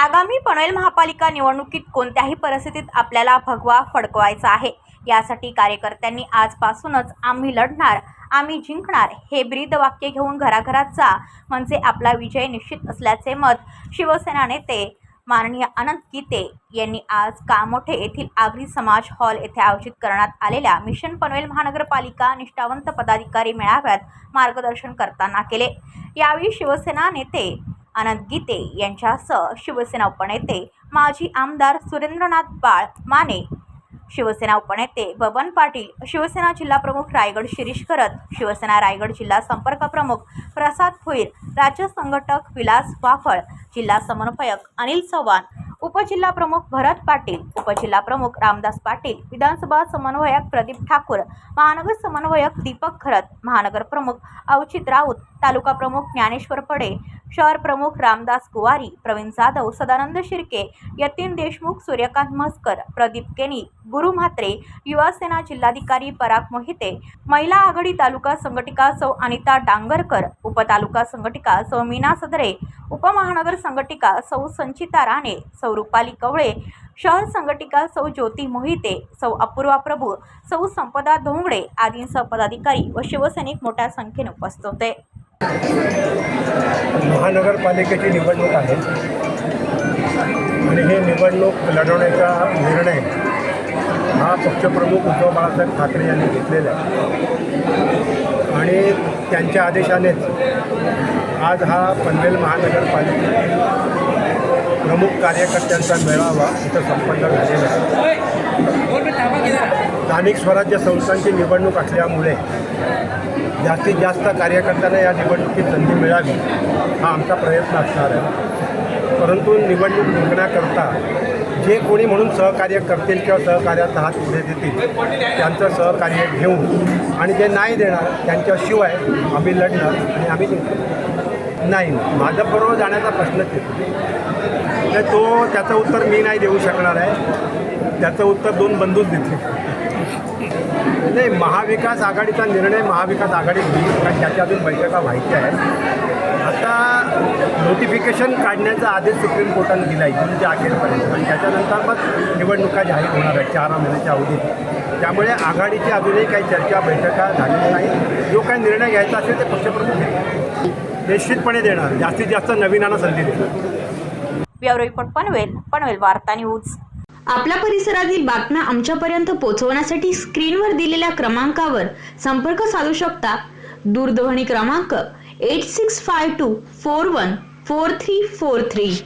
आगामी पनवेल महापालिका निवडणुकीत कोणत्याही परिस्थितीत आपल्याला भगवा फडकवायचा आहे. यासाठी कार्यकर्त्यांनी आजपासूनच आम्ही लढणार आम्ही जिंकणार हे ब्रीद वाक्य घेऊन घराघरात जा म्हणजे आपला विजय निश्चित असल्याचे मत शिवसेना नेते माननीय अनंत गीते यांनी आज कामोठे येथील आगरी समाज हॉल येथे आयोजित करण्यात आलेल्या मिशन पनवेल महानगरपालिका निष्ठावंत पदाधिकारी मेळाव्यात मार्गदर्शन करताना केले. यावेळी शिवसेना नेते अनंत गीते यांच्यासह शिवसेना उपनेते माजी आमदार सुरेंद्रनाथ बाळ माने. शिवसेना उपनेते बबन पाटील शिवसेना जिल्हा प्रमुख रायगड शिरीष करत शिवसेना रायगड जिल्हा संपर्क प्रमुख प्रसाद भुईर राज्य संघटक विलास वाफळ जिल्हा समन्वयक अनिल चव्हाण उपजिल्हा प्रमुख भरत पाटील उपजिल्हा प्रमुख रामदास पाटील विधानसभा समन्वयक प्रदीप ठाकूर महानगर समन्वयक दीपक खरत महानगर प्रमुख अवचित राऊत तालुका प्रमुख ज्ञानेश्वर पडे शहर प्रमुख रामदास कुवारी प्रवीण जाधव सदानंद शिर्के यतीन देशमुख सूर्यकांत म्हस्कर प्रदीप केनी गुरु म्हात्रे युवासेना जिल्हाधिकारी पराग मोहिते महिला आघाडी तालुका संघटिका सौ अनिता डांगरकर उपतालुका संघटिका सौ मीना सदरे उपमहानगर संघटिका सौ संचिता राणे सौ रुपाली कवळे शहर संघटिका सौ ज्योती मोहिते सौ अपूर्वा प्रभू सौ संपदा धोंगडे आदींसह पदाधिकारी व शिवसैनिक मोठ्या संख्येने उपस्थित होते. महानगरपालिकेची निवडणूक आहे. आणि हे निवडणूक लढवण्याचा निर्णय हा पक्षप्रमुख उद्धव बाळासाहेब ठाकरे यांनी घेतलेला आहे. आणि त्यांच्या आदेशानेच आज हा पनवेल महानगरपालिकेतील प्रमुख कार्यकर्त्यांचा मेळावा इथं संपन्न झालेला आहे. स्थानिक स्वराज्य संस्थांची निवडणूक असल्यामुळे जास्तीत जास्त कार्यकर्त्यांना या निवडणुकीत संधी मिळावी हा आमचा प्रयत्न असणार आहे. परंतु निवडणूक जिंकण्याकरता जे कोणी म्हणून सहकार्य करतील किंवा सहकार्याचा हात पुढे देतील त्यांचं सहकार्य घेऊन आणि जे नाही देणार त्यांच्याशिवाय आम्ही लढणार आणि आम्ही नाही नाही बरोबर जाण्याचा प्रश्नच येतो तर तो त्याचं उत्तर मी नाही देऊ शकणार आहे. त्याचं उत्तर दोन बंधूच देतील. नाही महाविकास आघाडीचा निर्णय महाविकास आघाडी घेईल कारण त्याच्या अजून बैठका व्हायच्या आहेत. आता नोटिफिकेशन काढण्याचा आदेश सुप्रीम कोर्टाने दिला आहे जूनच्या अखेरपर्यंत. आणि त्याच्यानंतर मग निवडणुका जाहीर होणार आहेत चार महिन्याच्या अवधीत. त्यामुळे आघाडीची अजूनही काही चर्चा बैठका झालेल्या नाही जो काही निर्णय घ्यायचा असेल ते पक्षप्रमुख. निश्चितपणे देणार जास्तीत जास्त नवीनांना संधी देणार ब्युरो रिपोर्ट पनवेल पनवेल वार्ता न्यूज. आपल्या परिसरातील बातम्या आमच्यापर्यंत पोहोचवण्यासाठी स्क्रीनवर दिलेल्या क्रमांकावर संपर्क साधू शकता. दूरध्वनी क्रमांक 8652 414343.